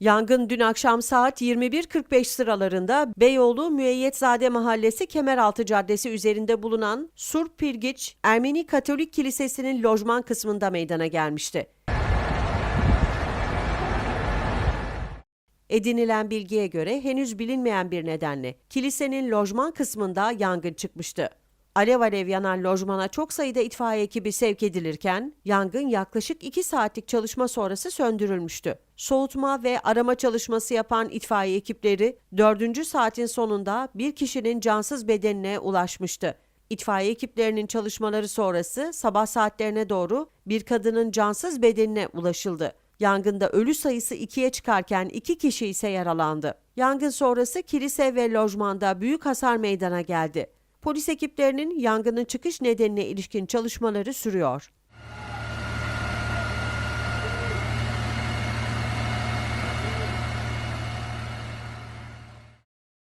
Yangın dün akşam saat 21.45 sıralarında Beyoğlu Müeyyetzade Mahallesi Kemeraltı Caddesi üzerinde bulunan Sur Pirgiç Ermeni Katolik Kilisesi'nin lojman kısmında meydana gelmişti. Edinilen bilgiye göre henüz bilinmeyen bir nedenle kilisenin lojman kısmında yangın çıkmıştı. Alev alev yanan lojmana çok sayıda itfaiye ekibi sevk edilirken yangın yaklaşık 2 saatlik çalışma sonrası söndürülmüştü. Soğutma ve arama çalışması yapan itfaiye ekipleri 4. saatin sonunda bir kişinin cansız bedenine ulaşmıştı. İtfaiye ekiplerinin çalışmaları sonrası sabah saatlerine doğru bir kadının cansız bedenine ulaşıldı. Yangında ölü sayısı ikiye çıkarken iki kişi ise yaralandı. Yangın sonrası kilise ve lojmanda büyük hasar meydana geldi. Polis ekiplerinin yangının çıkış nedenine ilişkin çalışmaları sürüyor.